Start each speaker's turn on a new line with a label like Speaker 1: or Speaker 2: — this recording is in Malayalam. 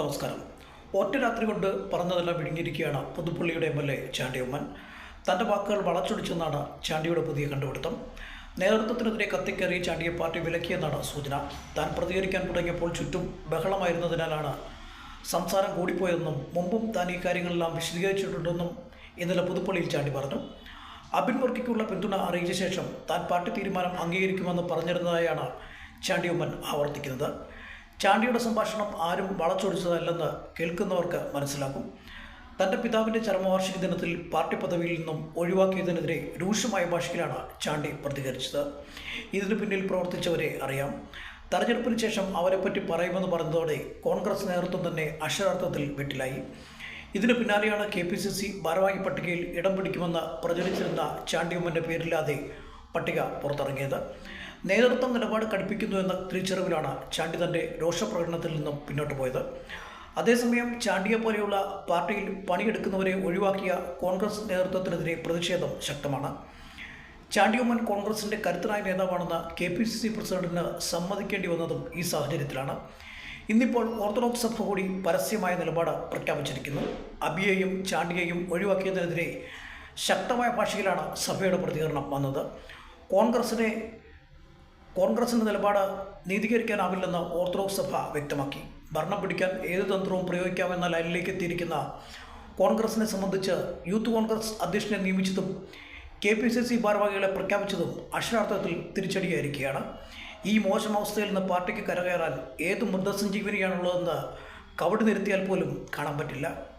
Speaker 1: നമസ്കാരം. ഒറ്റ രാത്രി കൊണ്ട് പറഞ്ഞതെല്ലാം വിഴുങ്ങിയിരിക്കുകയാണ് പുതുപ്പള്ളിയുടെ എം എൽ എ ചാണ്ടിയമ്മൻ. തന്റെ വാക്കുകൾ വളച്ചൊടിച്ചെന്നാണ് ചാണ്ടിയുടെ പുതിയ കണ്ടുപിടുത്തം. നേതൃത്വത്തിനെതിരെ കത്തിക്കേറി ചാണ്ടിയെ പാർട്ടി വിലക്കിയെന്നാണ് സൂചന. താൻ പ്രതികരിക്കാൻ തുടങ്ങിയപ്പോൾ ചുറ്റും ബഹളമായിരുന്നതിനാലാണ് സംസാരം കൂടിപ്പോയതെന്നും മുമ്പും താൻ ഈ കാര്യങ്ങളെല്ലാം വിശദീകരിച്ചിട്ടുണ്ടെന്നും ഇന്നലെ പുതുപ്പള്ളിയിൽ ചാണ്ടി പറഞ്ഞു. അബിൻ വർക്കിക്കുള്ള പിന്തുണ അറിയിച്ച ശേഷം താൻ പാർട്ടി തീരുമാനം അംഗീകരിക്കുമെന്ന് പറഞ്ഞിരുന്നതായാണ് ചാണ്ടിയമ്മൻ ആവർത്തിക്കുന്നത്. ചാണ്ടിയുടെ സംഭാഷണം ആരും വളച്ചൊടിച്ചതല്ലെന്ന് കേൾക്കുന്നവർക്ക് മനസ്സിലാക്കും. തന്റെ പിതാവിന്റെ ചരമവാർഷിക ദിനത്തിൽ പാർട്ടി പദവിയിൽ നിന്നും ഒഴിവാക്കിയതിനെതിരെ രൂക്ഷമായ ഭാഷയിലാണ് ചാണ്ടി പ്രതികരിച്ചത്. ഇതിനു പിന്നിൽ പ്രവർത്തിച്ചവരെ അറിയാം. തെരഞ്ഞെടുപ്പിന് ശേഷം അവരെപ്പറ്റി പറയുമെന്ന് പറഞ്ഞതോടെ കോൺഗ്രസ് നേതൃത്വം തന്നെ അക്ഷരാർത്ഥത്തിൽ വെട്ടിലായി. ഇതിനു പിന്നാലെയാണ് കെ പി സി സി ഭാരവാഹി പട്ടികയിൽ ഇടം പിടിക്കുമെന്ന് പ്രചരിച്ചിരുന്ന ചാണ്ടിയമ്മന്റെ പേരില്ലാതെ പട്ടിക പുറത്തിറങ്ങിയത്. നേതൃത്വം നിലപാട് കടുപ്പിക്കുന്നു എന്ന തിരിച്ചറിവിലാണ് ചാണ്ടി തന്റെ രോഷപ്രകടനത്തിൽ നിന്നും പിന്നോട്ട് പോയത്. അതേസമയം ചാണ്ടിയെ പോലെയുള്ള പാർട്ടിയിൽ പണിയെടുക്കുന്നവരെ ഒഴിവാക്കിയ കോൺഗ്രസ് നേതൃത്വത്തിനെതിരെ പ്രതിഷേധം ശക്തമാണ്. ചാണ്ടിയമ്മൻ കോൺഗ്രസിന്റെ കരുത്തനായ നേതാവാണെന്ന് കെ പി സി സി പ്രസിഡന്റിന് സമ്മതിക്കേണ്ടി വന്നതും ഈ സാഹചര്യത്തിലാണ്. ഇന്നിപ്പോൾ ഓർത്തഡോക്സ് സഭ കൂടി പരസ്യമായ നിലപാട് പ്രഖ്യാപിച്ചിരിക്കുന്നു. അബിയെയും ചാണ്ടിയെയും ഒഴിവാക്കിയതിനെതിരെ ശക്തമായ ഭാഷയിലാണ് സഭയുടെ പ്രതികരണം വന്നത്. കോൺഗ്രസിനെ കോൺഗ്രസിന്റെ നിലപാട് നീതീകരിക്കാനാവില്ലെന്ന് ഓർത്തഡോക്സ് സഭ വ്യക്തമാക്കി. ഭരണം പിടിക്കാൻ ഏത് തന്ത്രവും പ്രയോഗിക്കാമെന്ന ലൈനിലേക്ക് എത്തിയിരിക്കുന്ന കോൺഗ്രസിനെ സംബന്ധിച്ച് യൂത്ത് കോൺഗ്രസ് അധ്യക്ഷനെ നിയമിച്ചതും കെ പി സി സി ഭാരവാഹികളെ പ്രഖ്യാപിച്ചതും അക്ഷരാർത്ഥത്തിൽ തിരിച്ചടിയായിരിക്കുകയാണ്. ഈ മോശം അവസ്ഥയിൽ നിന്ന് പാർട്ടിക്ക് കരകയറാൻ ഏത് മൃതസഞ്ജീവനിയാണുള്ളതെന്ന് കവടി നിരത്തിയാൽ പോലും കാണാൻ പറ്റില്ല.